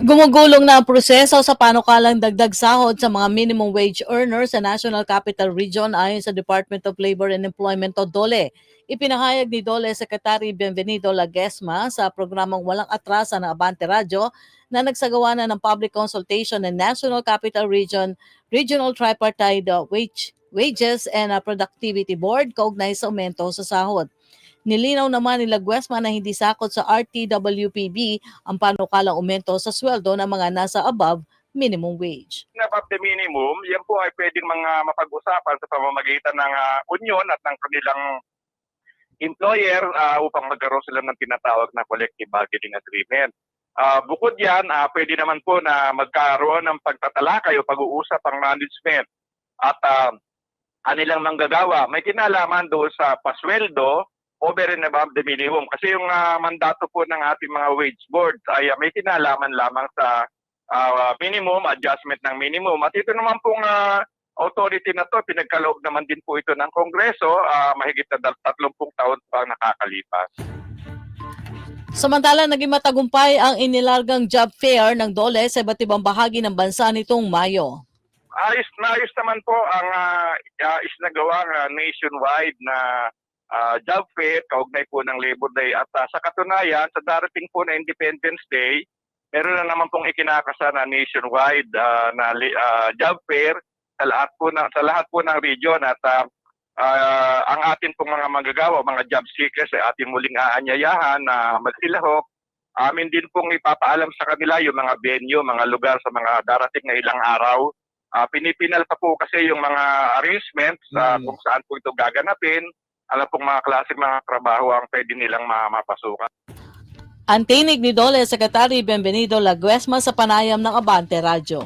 Gumugulong na ang proseso sa panukalang dagdag sahod sa mga minimum wage earners sa National Capital Region ayon sa Department of Labor and Employment o DOLE. Ipinahayag ni DOLE Secretary Bienvenido Lagesma sa programang Walang Atrasan ng Abante Radio na nagsagawa na ng public consultation ng National Capital Region Regional Tripartite Wage, Wages and Productivity Board kaugnay sa aumento sa sahod. Nilinaw naman ni Laguesma na hindi sakot sa RTWPB ang panukalang aumento sa sweldo ng mga nasa above minimum wage. above the minimum, yan po ay pwedeng mga mapag-usapan sa pamamagitan ng ah, union at ng kanilang employer ah, upang magkaroon sila ng tinatawag na collective bargaining agreement. Ah, bukod yan, ah, pwede naman po na magkaroon ng pagtatalakay o pag-uusap ang management at ah, kanilang manggagawa. May kinalaman doon sa pasweldo over and above the minimum. Kasi yung ah, mandato po ng ating mga wage board ay ah, may kinalaman lamang sa ah, minimum, adjustment ng minimum. At ito naman pong ah, authority na to, pinagkaloob naman din po ito ng Kongreso, ah, mahigit na dal- 30 taon pa nakakalipas. Samantala, naging matagumpay ang inilargang job fair ng DOLE sa iba't ibang bahagi ng bansa nitong Mayo. Ayos na ayos naman po ang uh, uh, isinagawang ah, nationwide na ah, job fair, kaugnay po ng Labor Day. At ah, sa katunayan, sa darating po na Independence Day, meron na naman pong ikinakasa na nationwide ah, na ah, job fair sa lahat po ng sa lahat po ng region at ah, ah, ang atin pong mga manggagawa, mga job seekers ay ating muling aanyayahan na magsilahok. Amin din pong ipapaalam sa kanila yung mga venue, mga lugar sa mga darating na ilang araw. Ah, pinipinal pa po kasi yung mga arrangements sa Mm. kung saan po ito gaganapin. Alam pong mga klase mga trabaho ang pwede nilang ma- mapasukan. Ang tinig ni DOLE Secretary Bienvenido Laguesma sa panayam ng Abante Radio.